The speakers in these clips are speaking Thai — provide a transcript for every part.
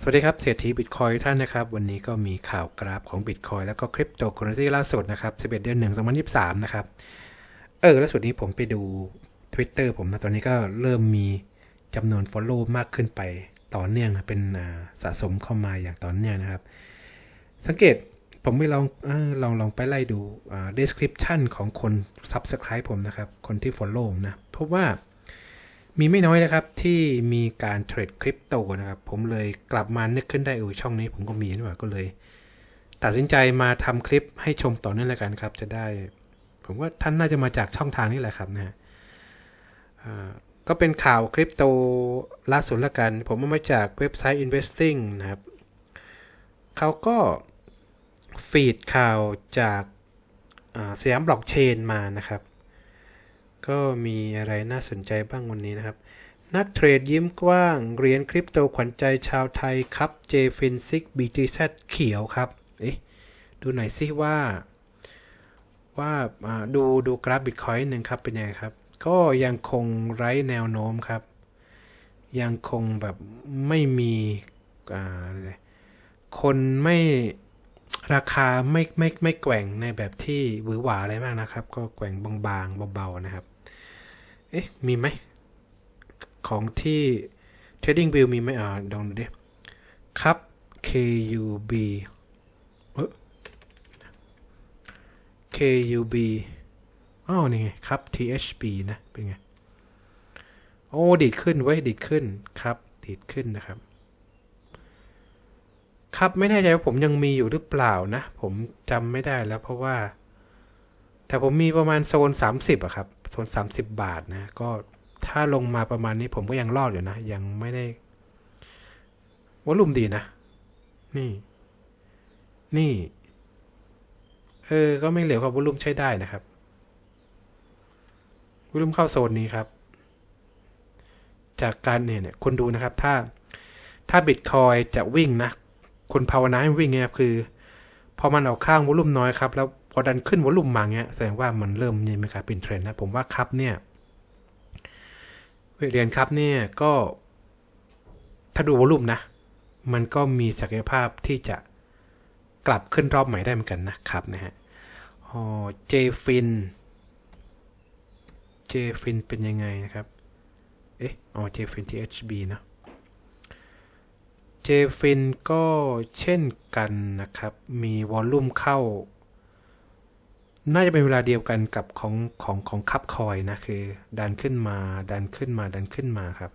สวัสดีครับเศรษฐีบิตคอยท่านนะครับ วันนี้ก็มีข่าวกราฟของบิตคอยแล้วก็คริปโตเคอเรนซีล่าสุดนะครับ 11 เดือน 1 2023 นะครับ เออล่าสุดนี้ผมไปดู Twitter ผมนะ ตอนนี้ก็เริ่มมีจำนวน Follow มากขึ้นไปต่อเนื่องนะเป็นสะสมเข้ามาอย่างต่อเนื่องนะครับ สังเกตผมไม่ลองอลองลองไปไล่ดูอ่า description ของคน Subscribe ผมนะครับ คนที่ Follow นะพบว่า มีไม่น้อยนะครับที่มีการเทรดคริปโตนะครับ ผมเลยกลับมานึกขึ้นได้เออช่องนี้ผมก็มีนี่หว่าก็เลย ตัดสินใจมาทำคลิปให้ชมต่อเนื่องแล้วกันครับ จะได้ ผมว่าท่านน่าจะมาจากช่องทางนี้แหละครับนะฮะก็เป็นข่าวคริปโตล่าสุดละกัน ผมเอามาจากเว็บไซต์ investing นะครับเขาก็ฟีดข่าวจากสยามบล็อกเชนมานะครับ ก็มีอะไรน่าสนใจบ้างวันนี้นะครับ นักเทรดยิ้มกว้างเหรียญคริปโตขวัญใจชาวไทยครับเจฟินซิก BTZ เขียวครับเอ๊ะดูหน่อยสิว่าว่าดูดูกราฟบิตคอยน์หนึ่งครับเป็นยังไงครับ ก็ยังคงไร้แนวโน้มครับ ยังคงแบบไม่มีคนไม่ราคาไม่ไม่ไม่แกว่งในแบบที่หวือหวาอะไรมากนะครับ ก็แกว่งบางๆเบาๆนะครับ เอ๊ะ มีไหม ของที่ Trading View มีไหมอ่าลองดูดิครับ KUB เออ KUB อ้าวนี่ไง ครับ THB นะ เป็นไง โอ้ ดีดขึ้น ไว้ดีดขึ้น ครับ ดีดขึ้นนะครับ ครับ ไม่แน่ใจว่าผมยังมีอยู่หรือเปล่านะ ผมจำไม่ได้แล้วเพราะว่า แต่ผมมีประมาณโซน 30อะครับ โซน 30 บาทนะ ก็ถ้าลงมาประมาณนี้ผมก็ยังรอดอยู่นะ ยังไม่ได้วอลุ่มดีนะ นี่ นี่ เออ ก็ไม่เหลวกับวอลุ่มใช้ได้นะครับวอลุ่มเข้าโซนนี้ครับ จากการเนี่ยเนี่ยคุณดูนะครับ ถ้า ถ้าบิตคอยจะวิ่งนะคุณภาวนาให้วิ่งเนี่ยครับคือ พอมันออกข้างวอลุ่มน้อยครับ แล้ว พอดันขึ้นวอลุ่มมาเงี้ยแสดงว่ามันเริ่มนี่ไหมครับเป็นเทรนด์นะผมว่าครับเนี่ยเรียนครับเนี่ยก็ถ้าดูวอลุ่มนะ มันก็มีศักยภาพที่จะกลับขึ้นรอบใหม่ได้เหมือนกันนะครับนะฮะอ๋อเจฟินเจฟินเป็นยังไงนะครับเอ๊ะอ๋อเจฟินที่ HB นะเจฟินก็เช่นกันนะครับ มีวอลลุ่มเข้า น่าจะเป็นเวลาเดียวกันกับของของของคับคอยนะคือ ดันขึ้นมาดันขึ้นมาดันขึ้นมาครับ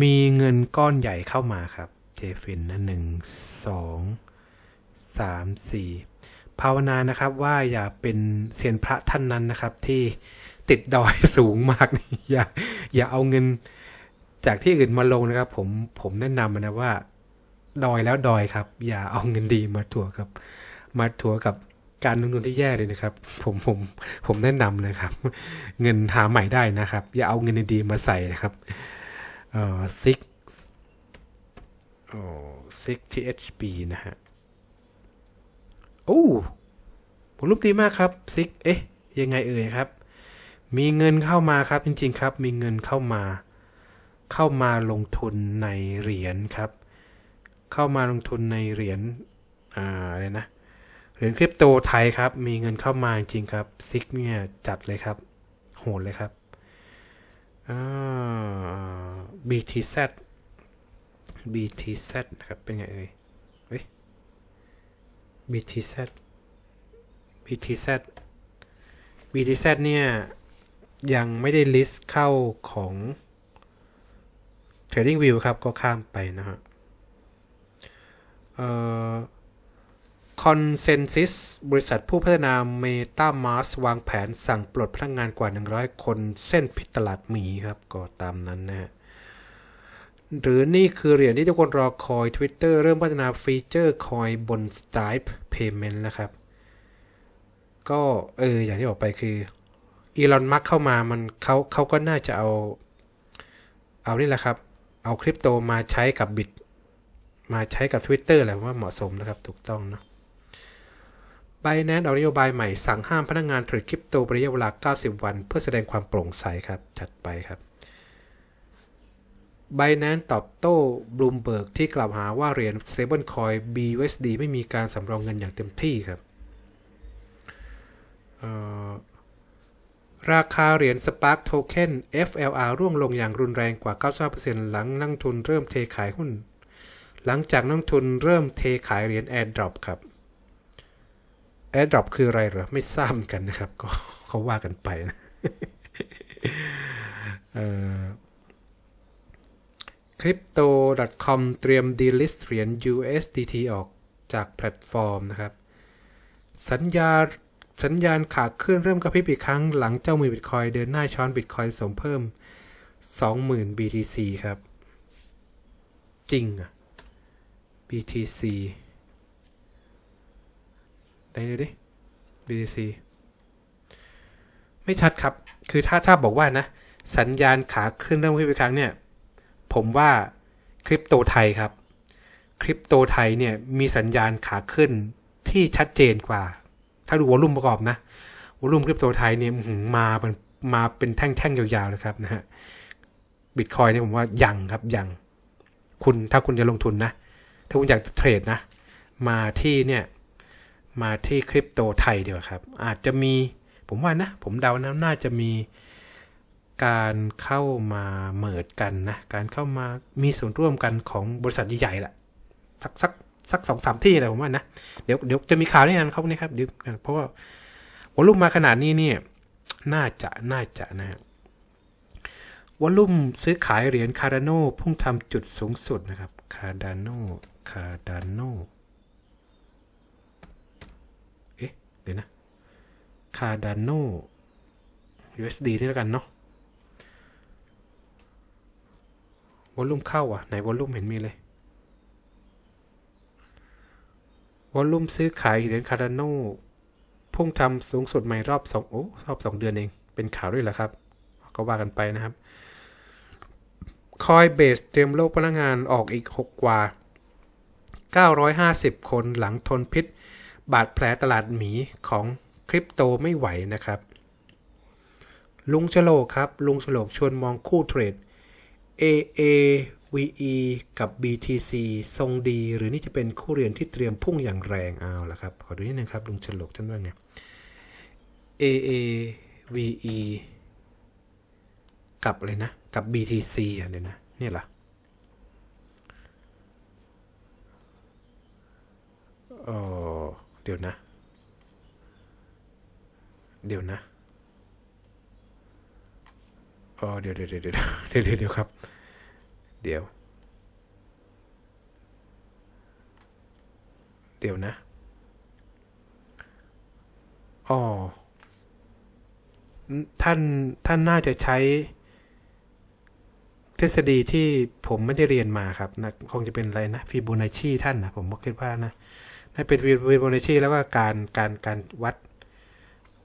มีเงินก้อนใหญ่เข้ามาครับ เจฟินนะหนึ่งสองสามสี่ภาวนานะครับว่าอย่าเป็นเซียนพระท่านนั้นนะครับ ที่ติดดอยสูงมากอย่าอย่าเอาเงินจากที่อื่นมาลงนะครับ ผมผมแนะนำนะว่า ดอยแล้วดอยครับ อย่าเอาเงินดีมาถัวกับ มาถัวกับ การลงทุนที่แย่เลยนะครับ ผมผมผมแนะนำเลยครับ เงินหาใหม่ได้นะครับ อย่าเอาเงินดีๆมาใส่นะครับเอ่อซิกโอ้ซิก THB นะฮะโอ้ผมรูปดีมากครับซิกเอ๊ะยังไงเอ่ยครับ มีเงินเข้ามาครับจริง ๆ ครับ มีเงินเข้ามา เข้ามาลงทุนในเหรียญครับ เข้ามาลงทุนในเหรียญอ่าอะไรนะ เหรียญคริปโตไทยครับ มีเงินเข้ามาจริงครับซิกเนี่ยจัดเลยครับ โหดเลยครับอ่า BTZ BTZ นะครับ เป็นไงเอ่ยเฮ้ย BTZ BTZ BTZ เนี่ย ยังไม่ได้ลิสต์เข้าของ Trading View ครับ ก็ข้ามไปนะฮะ เอ่อ Consensus บริษัทผู้พัฒนา MetaMask วางแผนสั่งปลดพนักงงานกว่า 100 คนเส้นผิดตลาดหมีครับ ก็ตามนั้นนะฮะหรือนี่คือเหรียญที่ทุกคนรอคอย Twitter เริ่มพัฒนาฟีเจอร์คอยบน Stripe Payment แล้วครับ ก็เอออย่างที่บอกไปคืออีลอนมัสเข้ามามันเขาเขาก็น่าจะเอา เอานี่แหละครับ เอาคริปโตมาใช้กับบิต มาใช้กับ Twitter แหละว่าเหมาะสมนะครับ ถูกต้องเนอะ ไบแนนออกนโยบายใหม่สั่งห้ามพนักงานเทรดคริปโตเป็นระยะเวลา 90 วัน เพื่อแสดงความโปร่งใสครับ จัดไปครับ Binance ตอบโต้ Bloomberg ที่กล่าวหาว่าเหรียญ Stablecoin BUSD ไม่มีการสำรองเงินอย่างเต็มที่ครับราคาเหรียญ Spark Token FLR ร่วงลงอย่างรุนแรงกว่า 95%หลังนักทุนเริ่มเทขายหุ้น หลังจากนักทุนเริ่มเทขายเหรียญ AirDrop ครับ AirDrop คืออะไรเหรอ ไม่ทราบกันนะครับ ก็เขาว่ากันไปนะเอ่อ crypto.com เตรียม delist เหรียญ USDT ออกจากแพลตฟอร์มนะครับ สัญญาสัญญาณขาขึ้นเริ่มกระพริบอีกครั้งหลังเจ้ามือบิตคอยเดินหน้าช้อนบิตคอยสมเพิ่ม 20,000 BTC ครับ จริงอะ BTC ได้ดูดิ BTC ไม่ชัดครับ คือถ้าถ้าบอกว่านะ สัญญาณขาขึ้นเริ่มขึ้นอีกครั้งเนี่ย ผมว่าคริปโตไทยครับ คริปโตไทยเนี่ยมีสัญญาณขาขึ้นที่ชัดเจนกว่า ถ้าดูวอลุ่มประกอบนะ วอลุ่มคริปโตไทยเนี่ยมาเป็นมาเป็นแท่งๆยาวๆเลยครับนะฮะ บิตคอยเนี่ยผมว่ายังครับยัง คุณถ้าคุณจะลงทุนนะ ถ้าคุณอยากเทรดนะ มาที่เนี่ย มาที่คริปโตไทยเดียวครับ อาจจะมีผมว่านะ ผมเดานะน่าจะมีการเข้ามาเหมิดกันนะ การเข้ามามีส่วนร่วมกันของบริษัทใหญ่ๆแหละสักสักสักสองสามที่แหละผมว่านะเดี๋ยวเดี๋ยวจะมีข่าวแน่นอนครับนี่ยครับเดี๋ยวเพราะว่าวอลุ่มมาขนาดนี้เนี่ยน่าจะน่าจะนะวอลุ่มซื้อขายเหรียญคาร์ดานพุ่งทำจุดสูงสุดนะครับคาร์ดานคาร์ดานเอ๊ะ เดี๋ยวนะคาร์ดาน USD ที่แล้วกันเนาะวอลลุ่มเข้าอะ ไหนวอลลุ่มเห็นมีเลยวอลลุ่มซื้อขายเหรียญคาร์ดานพุ่งทำสูงสุดใหม่รอบสองโอ้รอบสองเดือนเอง เป็นข่าวด้วยเหรอครับ ก็ว่ากันไปนะครับคอยเบสเตรียมโลกพนักงานออกอีก 6 กว่า 950 คนหลังทนพิษ บาดแผลตลาดหมีของคริปโตไม่ไหวนะครับ ลุงฉลกครับ ลุงฉลกชวนมองคู่เทรด AAVE กับ BTC ทรงดี หรือนี่จะเป็นคู่เรียนที่เตรียมพุ่งอย่างแรงเอาละครับ ขอดูนิดนึงครับ ลุงฉลกท่านว่าไง AAVE กับอะไรนะ กับ BTC อะเดี๋ยนะนี่ยเหรอเออ เดี๋ยวนะ เดี๋ยวนะอ๋อเดี๋ยวเดี๋ยวเดี๋ยวเดี๋ยวเดี๋ยวเดี๋ยวครับ เดี๋ยว เดี๋ยวนะอ๋อท่านท่านน่าจะใช้ทฤษฎีที่ผมไม่ได้เรียนมาครับนะคงจะเป็นอะไรนะฟิโบนัชชีท่านนะผมก็คิดว่านะ น่าเป็นฟิโบนัชชีแล้วก็การการการวัด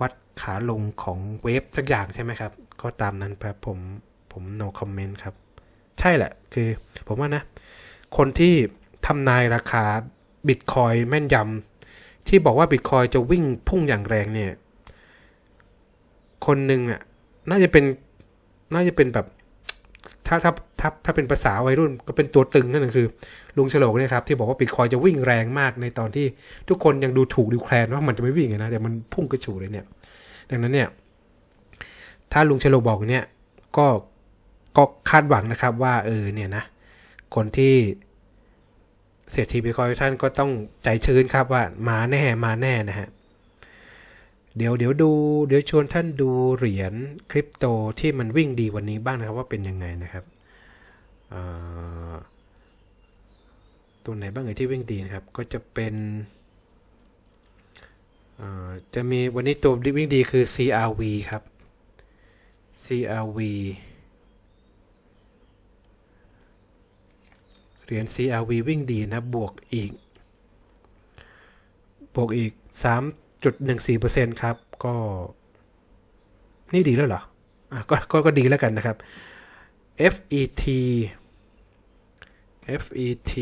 วัดขาลงของเวฟสักอย่างใช่ไหมครับ ก็ตามนั้นครับผมผม no comment ครับ ใช่แหละ คือผมว่านะ คนที่ทำนายราคาบิตคอยแม่นยำที่บอกว่าบิตคอยจะวิ่งพุ่งอย่างแรงเนี่ย คนหนึ่งอะ น่าจะเป็นน่าจะเป็นแบบ ถ้าถ้าถ้าถ้าเป็นภาษาวัยรุ่นก็เป็นตัวตึงนั่นคือ ลุงฉลกเนี่ยครับที่บอกว่าบิตคอยจะวิ่งแรงมากในตอนที่ทุกคนยังดูถูกดูแคลนว่ามันจะไม่วิ่งนะแต่มันพุ่งกระฉูดเลยเนี่ย ดังนั้นเนี่ย ถ้าลุงฉลกบอกเนี่ยก็ก็คาดหวังนะครับว่าเออเนี่ยนะ คนที่เศรษฐีบิตคอยท่านก็ต้องใจชื้นครับว่ามาแน่มาแน่นะฮะ เดี๋ยวเดี๋ยวดู เดี๋ยวชวนท่านดูเหรียญคริปโตที่มันวิ่งดีวันนี้บ้างนะครับว่าเป็นยังไงนะครับตัวไหนบ้างเอ่ยที่วิ่งดีนะครับ ก็จะเป็นจะมีวันนี้ตัววิ่งดีคือ CRV ครับ CRV เหรียญ CRV วิ่งดีนะบวกอีก บวกอีก 3.14%ครับ ก็ นี่ดีแล้วเหรออะก็ก็ก็ดีแล้วกันนะครับ FET FET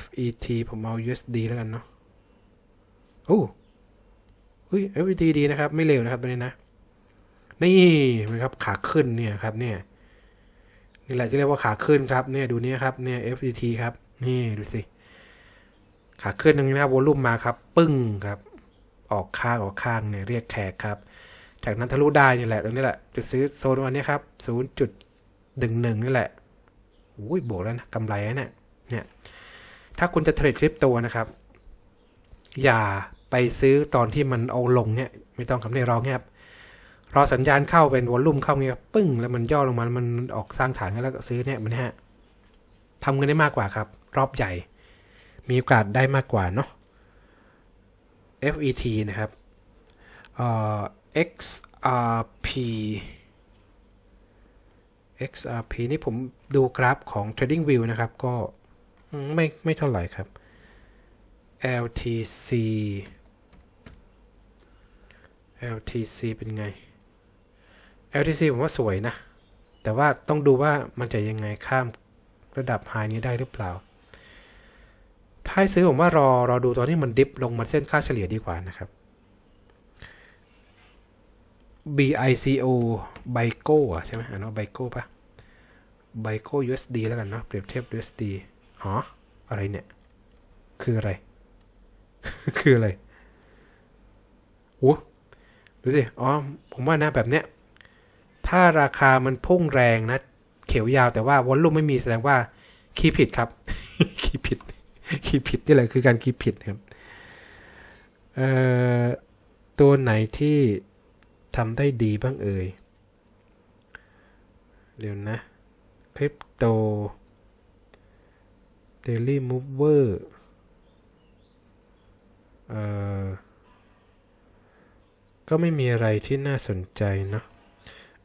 FET ผมเอา USD แล้วกันเนาะโอ้เฮ้ย FET ดีนะครับ ไม่เร็วนะครับตัวนี้นะ นี่นะครับขาขึ้นเนี่ยครับเนี่ยนี่แหละที่เรียกว่าขาขึ้นครับเนี่ยดูนี่ยครับเนี่ย FET ครับ นี่ดูสิ ขาขึ้นตรงนี้นะครับวอลลุ่มมาครับ ปึ้งครับ ออกข้างออกข้างเนี่ยเรียกแขกครับ จากนั้นทะลุได้นี่แหละตรงนี้แหละจะซื้อโซนวันนี้ครับศูนย์จุดหนึ่งหนึ่งนี่แหละอุ้ยบวกแล้วนะกำไรนะเนี่ยเนี่ยถ้าคุณจะเทรดคริปโตนะครับ อย่าไปซื้อตอนที่มันเอาลงเนี่ย ไม่ต้องคำเรียกร้องเนี่ยครับรอสัญญาณเข้าเป็นวอลลุ่มเข้าเงี้ยปึ้งแล้วมันย่อลงมา มันออกสร้างฐานแล้วก็ซื้อเนี่ยมันฮะทำเงินได้มากกว่าครับ รอบใหญ่ มีโอกาสได้มากกว่าเนาะ FET นะครับเอ่อ XRP XRP นี่ผมดูกราฟของ Trading View นะครับ ก็ไม่ไม่เท่าไหร่ครับ LTC LTC เป็นไง LTC ผมว่าสวยนะ แต่ว่าต้องดูว่ามันจะยังไงข้ามระดับไฮนี้ได้หรือเปล่า ถ้าซื้อผมว่ารอรอดูตอนที่มันดิฟลงมาเส้นค่าเฉลี่ยดีกว่านะครับ BICO BICO อะใช่ไหมอ่านว่า BICO ปะ BICO USD แล้วกันเนาะเปรียบเทียบ USD หออะไรเนี่ย คืออะไร คืออะไรโอ้ดูสิ อ๋อ ผมว่านะแบบเนี้ย ถ้าราคามันพุ่งแรงนะ เขียวยาวแต่ว่าวอลลุ่มไม่มีแสดงว่าคีย์ผิดครับ คีย์ผิดนี่แหละคือการคีย์ผิดครับเอ่อตัวไหนที่ทำได้ดีบ้างเอ่ย เดี๋ยวนะคริปโต Daily Mover เอ่อก็ไม่มีอะไรที่น่าสนใจเนาะ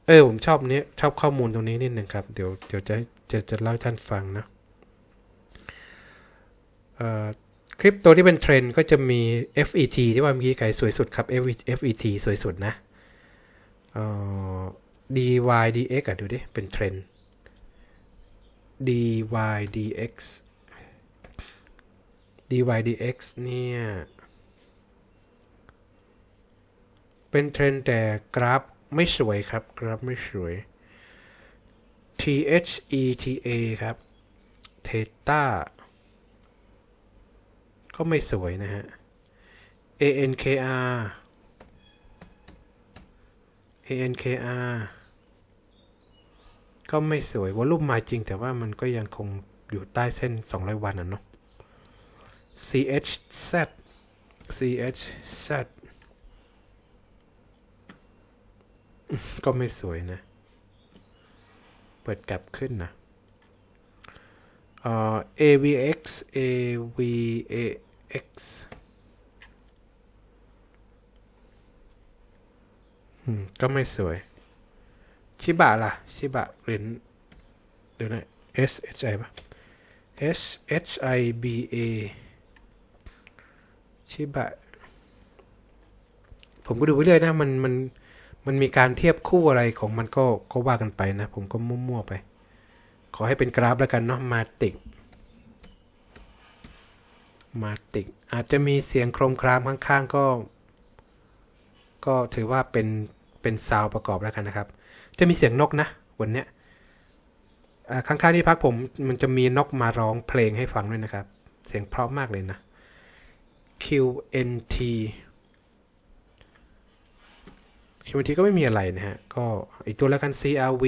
เออ ผมชอบนี้ชอบข้อมูลตรงนี้นิดนึงครับ เดี๋ยวเดี๋ยวจะจะจะเล่าท่านฟังนะ คริปโตที่เป็นเทรนด์ก็จะมี FET ที่ว่าเมื่อกี้ไก่สวยสุดครับ FET สวยสุดนะ DYDX อะดูดิ เป็นเทรนด์ DYDX DYDX เนี่ย เป็นเทรนด์แต่กราฟไม่สวยครับ กราฟไม่สวย THETA ครับ Theta ก็ไม่สวยนะฮะ ANKR ANKR ก็ไม่สวยวอลุ่มมาจริงแต่ว่ามันก็ยังคงอยู่ใต้เส้น 200 วันอะเนาะ CHZ CHZ ก็ไม่สวยนะ เปิดกลับขึ้นนะ เอ่อ AVX x อืม ก็ไม่สวย ชิบะล่ะ ชิบะเหรียญเดี๋ยวนะ S H I ปะ S H I B A ชิบะ ผมก็ดูไปเรื่อยนะ มันมันมันมีการเทียบคู่อะไรของมันก็ก็ว่ากันไปนะ ผมก็มั่วๆไป ขอให้เป็นกราฟแล้วกันเนาะมาติก มาติก อาจจะมีเสียงโครมครามข้างๆก็ ก็ถือว่าเป็นเป็นซาวประกอบแล้วกันนะครับ จะมีเสียงนกนะวันเนี้ยข้างๆที่พักผมมันจะมีนกมาร้องเพลงให้ฟังด้วยนะครับ เสียงเพราะมากเลยนะ QNT QNT ก็ไม่มีอะไรนะฮะ ก็อีกตัวแล้วกัน CRV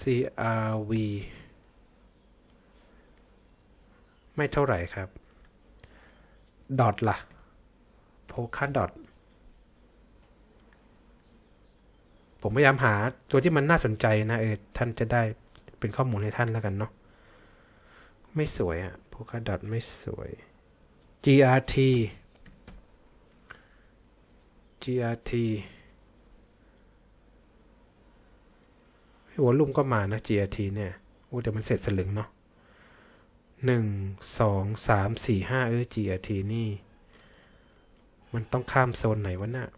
CRV ไม่เท่าไหร่ครับ ดอทล่ะโพคาดอทผมพยายามหาตัวที่มันน่าสนใจนะเออท่านจะได้เป็นข้อมูลให้ท่านแล้วกันเนาะไม่สวยอะโพคาดอทไม่สวย GRT GRT หัวลุ่มก็มานะ GRT เนี่ยโอ้แต่มันเสร็จสลึงเนาะ หนึ่งสองสามสี่ห้าเออ GRT นี่ มันต้องข้ามโซนไหนวะน่ะ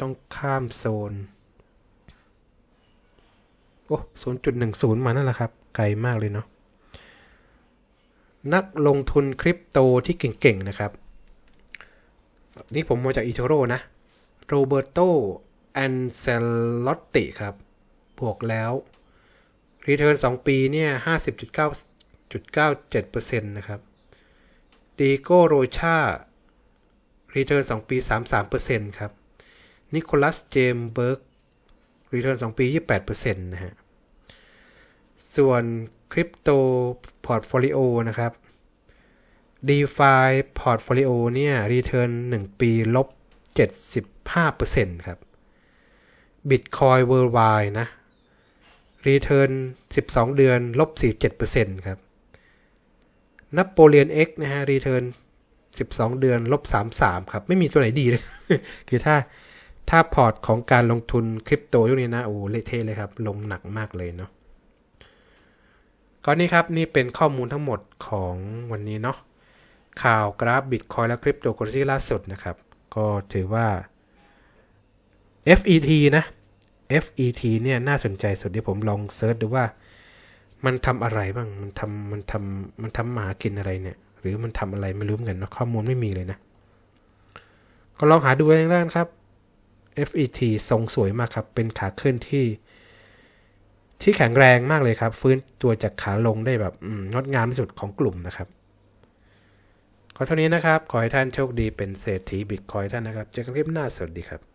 ต้องข้ามโซน โอ้ศูนย์จุดหนึ่งศูนย์มานั่นแหละครับ ไกลมากเลยเนาะ นักลงทุนคริปโตที่เก่ง ๆ นะครับ นี่ผมมาจากอีโทโรนะ โรเบร์โตแอนเซลลอตติครับ บวกแล้ว รีเทิร์น2ปีเนี่ย50.9.97%นะครับดีโก้โรชารีเทิร์น2ปี 33%ครับนิโคลัสเจมเบิร์กรีเทิร์น2ปี 28%นะฮะส่วนคริปโตพอร์ตโฟลิโอนะครับ DeFi Portfolio เนี่ย Return 1 ปีลบ 75%ครับ Bitcoin Worldwide นะ Return 12 เดือน ลบ 47%ครับ Napoleon X นะฮะ Return 12 เดือน ลบ 33 ครับ ไม่มีตัวไหนดีเลย คือถ้าถ้าพอร์ตของการลงทุนคริปโตยุคนี้นะ โอ้เละเทะเลยครับ ลงหนักมากเลยเนาะก็นี่ครับ นี่เป็นข้อมูลทั้งหมดของวันนี้เนาะข่าวกราฟบิตคอยและคริปโตเคอเรนซีล่าสุดนะครับ ก็ถือว่า FET นะ FET เนี่ยน่าสนใจสุดที่ผมลองเซิร์ชดูว่า มันทำอะไรบ้าง มันทำมันทำมันทำหมากินอะไรเนี่ย หรือมันทำอะไรไม่รู้เหมือนกันนะข้อมูลไม่มีเลยนะ ก็ลองหาดูเองแล้วกันครับ FET ทรงสวยมากครับ เป็นขาขึ้นที่ ที่แข็งแรงมากเลยครับ ฟื้นตัวจากขาลงได้แบบอืมงดงามที่สุดของกลุ่มนะครับ ขอเท่านี้นะครับ ขอให้ท่านโชคดีเป็นเศรษฐีบิตคอยท่านนะครับ เจอกันคลิปหน้าสวัสดีครับ